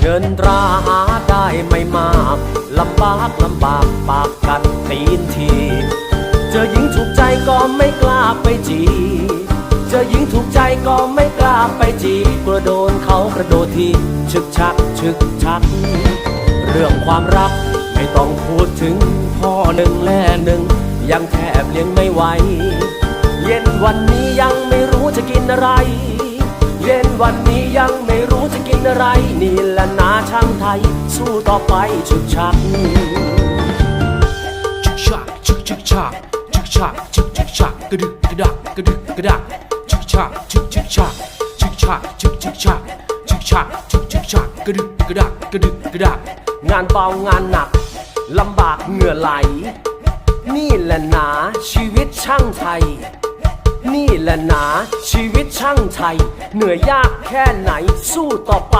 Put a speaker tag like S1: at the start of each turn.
S1: เงินตราหาได้ไม่มากลำบากลำบากปากกัดตีนทีเจอหญิงถูกใจก็ไม่กล้าไปจีเจอหญิงถูกใจก็ไม่กล้าไปจีกลัวโดนเขากระโดดทีชึกชักชึกชัก เรื่องความรักไม่ต้องพูดถึงพ่อหนึ่งแล่หนึ่งยังแทบเลี้ยงไม่ไหว เย็นวันนี้ยังไม่รู้จะกินอะไร เย็นวันนี้ยังไม่รู้จะกินอะไร นี่แหละนาช่างไทย สู้ต่อไปชึกชัก
S2: ชิกชักชิกชิกชักชิกชักชิกชิกชักกระดึกกระดักกระดึกกระดักชิกชักชิกชิกชักชิกชักชิกชิกชักชิกชักชิกชิกชักกระดึกกระดักกระดึกกระดัก
S1: งานเบางานหนักลำบากเหงื่อไหล นี่แหละหนาชีวิตช่างไทย นี่แหละหนาชีวิตช่างไทย เหนื่อยยากแค่ไหนสู้ต่อไป